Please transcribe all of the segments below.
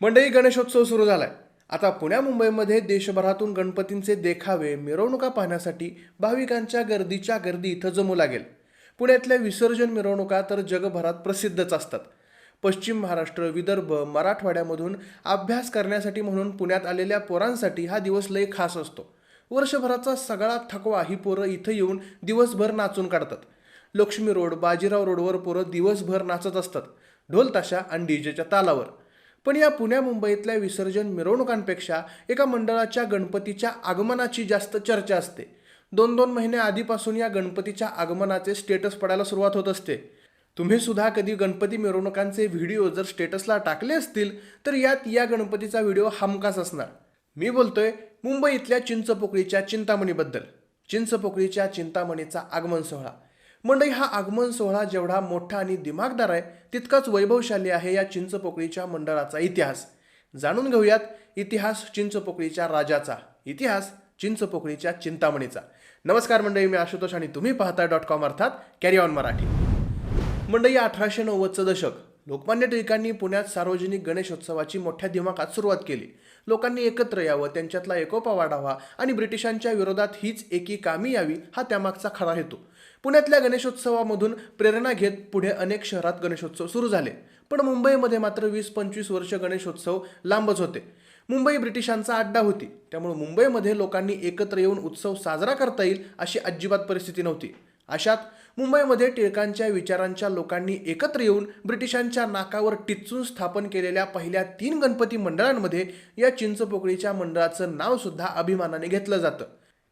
मंडई गणेशोत्सव सुरू झालाय. आता पुण्या मुंबईमध्ये देशभरातून गणपतींचे देखावे मिरवणुका पाहण्यासाठी भाविकांच्या गर्दीच्या गर्दी इथं जमू लागेल. पुण्यातल्या विसर्जन मिरवणुका तर जगभरात प्रसिद्धच असतात. पश्चिम महाराष्ट्र विदर्भ मराठवाड्यामधून अभ्यास करण्यासाठी म्हणून पुण्यात आलेल्या पोरांसाठी हा दिवस लय खास असतो. वर्षभराचा सगळा थकवा ही पोरं इथं येऊन दिवसभर नाचून काढतात. लक्ष्मी रोड बाजीराव रोडवर पोरं दिवसभर नाचत असतात. ढोल ताशा आणि डीजेच्या तालावर. पण या पुण्या मुंबईतल्या विसर्जन मिरवणुकांपेक्षा एका मंडळाच्या गणपतीच्या आगमनाची जास्त चर्चा असते. दोन दोन महिने आधीपासून या गणपतीच्या आगमनाचे स्टेटस पडायला सुरुवात होत असते. तुम्ही सुद्धा कधी गणपती मिरवणुकांचे व्हिडिओ जर स्टेटसला टाकले असतील तर यात या गणपतीचा व्हिडिओ हमखास असणार. मी बोलतोय मुंबईतल्या चिंचपोकळीच्या चिंतामणीबद्दल. चिंचपोकळीच्या चिंतामणीचा आगमन सोहळा. मंडई हा आगमन सोहळा जेवढा मोठा आणि दिमागदार आहे तितकाच वैभवशाली आहे या चिंचपोकळीच्या मंडळाचा इतिहास. जाणून घेऊयात इतिहास चिंचपोकळीच्या राजाचा. इतिहास चिंचपोकळीच्या चिंतामणीचा. नमस्कार मंडळी मी आशुतोष आणि तुम्ही पाहता डॉट कॉम अर्थात कॅरी ऑन मराठी. मंडई अठराशे नव्वदचं दशक. लोकमान्य टिळकांनी पुण्यात सार्वजनिक गणेशोत्सवाची मोठ्या दिमाखात सुरुवात केली. लोकांनी एकत्र यावं त्यांच्यातला एकोपा वाढावा आणि ब्रिटिशांच्या विरोधात हीच एकी कामी यावी हा त्यामागचा खरा हेतू. पुण्यातल्या गणेशोत्सवामधून प्रेरणा घेत पुढे अनेक शहरात गणेशोत्सव सुरू झाले. पण मुंबईमध्ये मात्र वीस पंचवीस वर्ष गणेशोत्सव लांबच होते. मुंबई ब्रिटिशांचा अड्डा होती. त्यामुळे मुंबईमध्ये लोकांनी एकत्र येऊन उत्सव साजरा करता येईल अशी अजिबात परिस्थिती नव्हती. अशात मुंबईमध्ये टिळकांच्या विचारांच्या लोकांनी एकत्र येऊन ब्रिटिशांच्या नाकावर टिच्चून स्थापन केलेल्या पहिल्या तीन गणपती मंडळांमध्ये या चिंचपोकळीच्या मंडळाचं नावसुद्धा अभिमानाने घेतलं जातं.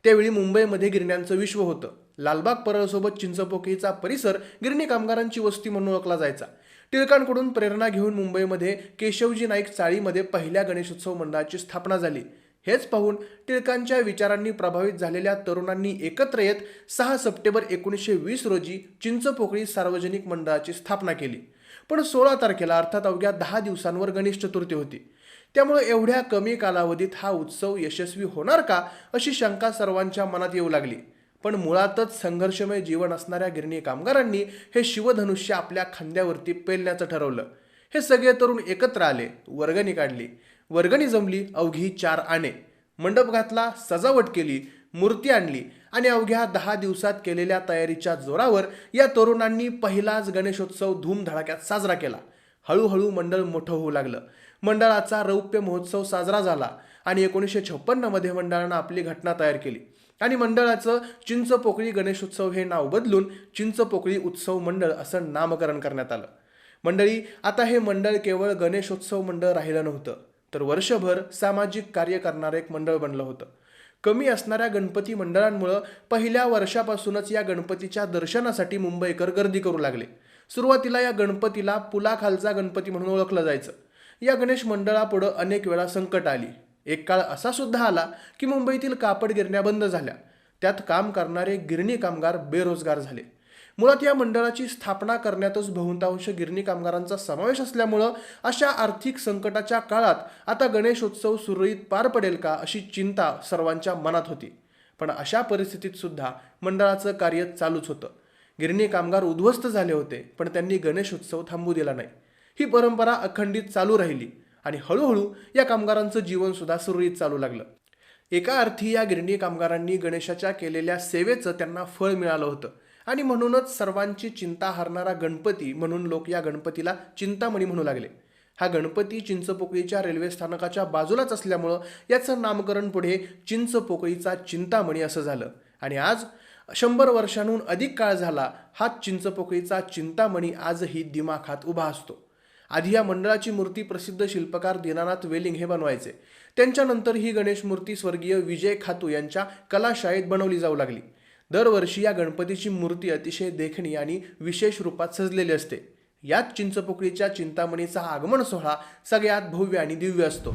त्यावेळी मुंबईमध्ये गिरण्यांचं विश्व होतं. लालबाग परळसोबत चिंचपोकळीचा परिसर गिरणी कामगारांची वस्ती म्हणून ओळखला जायचा. टिळकांकडून प्रेरणा घेऊन मुंबईमध्ये केशवजी नाईक चाळीमध्ये पहिल्या गणेशोत्सव मंडळाची स्थापना झाली. हेच पाहून टिळकांच्या विचारांनी प्रभावित झालेल्या तरुणांनी एकत्र येत सहा सप्टेंबर एकोणीसशे वीस रोजी चिंचपोकळी सार्वजनिक मंडळाची स्थापना केली. पण सोळा तारखेला अर्थात अवघ्या दहा दिवसांवर गणेश चतुर्थी होती. त्यामुळे एवढ्या कमी कालावधीत हा उत्सव यशस्वी होणार का अशी शंका सर्वांच्या मनात येऊ लागली. पण मुळातच संघर्षमय जीवन असणाऱ्या गिरणी कामगारांनी हे शिवधनुष्य आपल्या खांद्यावरती पेलण्याचं ठरवलं. हे सगळे तरुण एकत्र आले वर्गणी काढली. वर्गणी जमली अवघी चार आणे. मंडप घातला सजावट केली मूर्ती आणली आणि अवघ्या दहा दिवसात केलेल्या तयारीच्या जोरावर या तरुणांनी पहिलाच गणेशोत्सव धूमधडाक्यात साजरा केला. हळूहळू मंडळ मोठं होऊ लागलं. मंडळाचा रौप्य महोत्सव साजरा झाला आणि एकोणीसशे छप्पन्नमध्ये मंडळानं आपली घटना तयार केली. आणि मंडळाचं चिंचपोकळी गणेशोत्सव हे नाव बदलून चिंचपोकळी उत्सव मंडळ असं नामकरण करण्यात आलं. मंडळी आता हे मंडळ केवळ गणेशोत्सव मंडळ राहिलं नव्हतं. तर वर्षभर सामाजिक कार्य करणारं एक मंडळ बनलं होतं. कमी असणाऱ्या गणपती मंडळांमुळं पहिल्या वर्षापासूनच या गणपतीच्या दर्शनासाठी मुंबईकर गर्दी करू लागले. सुरुवातीला या गणपतीला पुलाखालचा गणपती म्हणून ओळखलं जायचं. या गणेश मंडळापुढं अनेक वेळा संकट आली. एक काळ असा सुद्धा आला की मुंबईतील कापड गिरण्या बंद झाल्या. त्यात काम करणारे गिरणी कामगार बेरोजगार झाले. मुळात या मंडळाची स्थापना करण्यातच बहुतांश गिरणी कामगारांचा समावेश असल्यामुळं अशा आर्थिक संकटाच्या काळात आता गणेशोत्सव सुरळीत पार पडेल का अशी चिंता सर्वांच्या मनात होती. पण अशा परिस्थितीत सुद्धा मंडळाचं कार्य चालूच होतं. गिरणी कामगार उद्ध्वस्त झाले होते पण त्यांनी गणेशोत्सव थांबू दिला नाही. ही परंपरा अखंडित चालू राहिली आणि हळूहळू या कामगारांचं जीवन सुद्धा सुरळीत चालू लागलं. एका अर्थी या गिरणी कामगारांनी गणेशाच्या केलेल्या सेवेचं त्यांना फळ मिळालं होतं. आणि म्हणूनच सर्वांची चिंता हरणारा गणपती म्हणून लोक या गणपतीला चिंतामणी म्हणू लागले. हा गणपती चिंचपोकळीच्या रेल्वे स्थानकाच्या बाजूलाच असल्यामुळं याचं नामकरण पुढे चिंचपोकळीचा चिंतामणी असं झालं. आणि आज शंभर वर्षांहून अधिक काळ झाला हा चिंचपोकळीचा चिंतामणी आजही दिमाखात उभा असतो. आधी या मंडळाची मूर्ती प्रसिद्ध शिल्पकार दीनानाथ वेलिंग हे बनवायचे. त्यांच्यानंतर ही गणेश मूर्ती स्वर्गीय विजय खातू यांच्या कलाशाळेत बनवली जाऊ लागली. दरवर्षी या गणपतीची मूर्ती अतिशय देखणी आणि विशेष रूपात सजलेली असते. यात चिंचपोकळीच्या चिंतामणीचा आगमन सोहळा सगळ्यात भव्य आणि दिव्य असतो.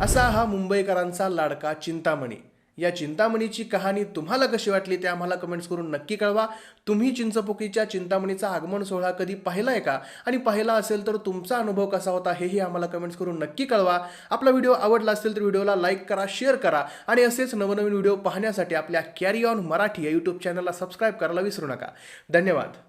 असा हा मुंबईकरांचा लाडका चिंतामणी. या चिंतामणीची कहाणी तुम्हाला कशी वाटली ते आम्हाला कमेंट्स करून नक्की कळवा. तुम्ही चिंचपोकीच्या चिंतामणीचा आगमन सोहळा कधी पाहिला आहे का? आणि पाहिला असेल तर तुमचा अनुभव कसा होता हेही आम्हाला कमेंट्स करून नक्की कळवा. आपला व्हिडिओ आवडला असेल तर व्हिडिओला लाईक करा शेअर करा. आणि असेच नवनवीन व्हिडिओ पाहण्यासाठी आपल्या कॅरी ऑन मराठी या यूट्यूब चॅनलला सबस्क्राईब करायला विसरू नका. धन्यवाद.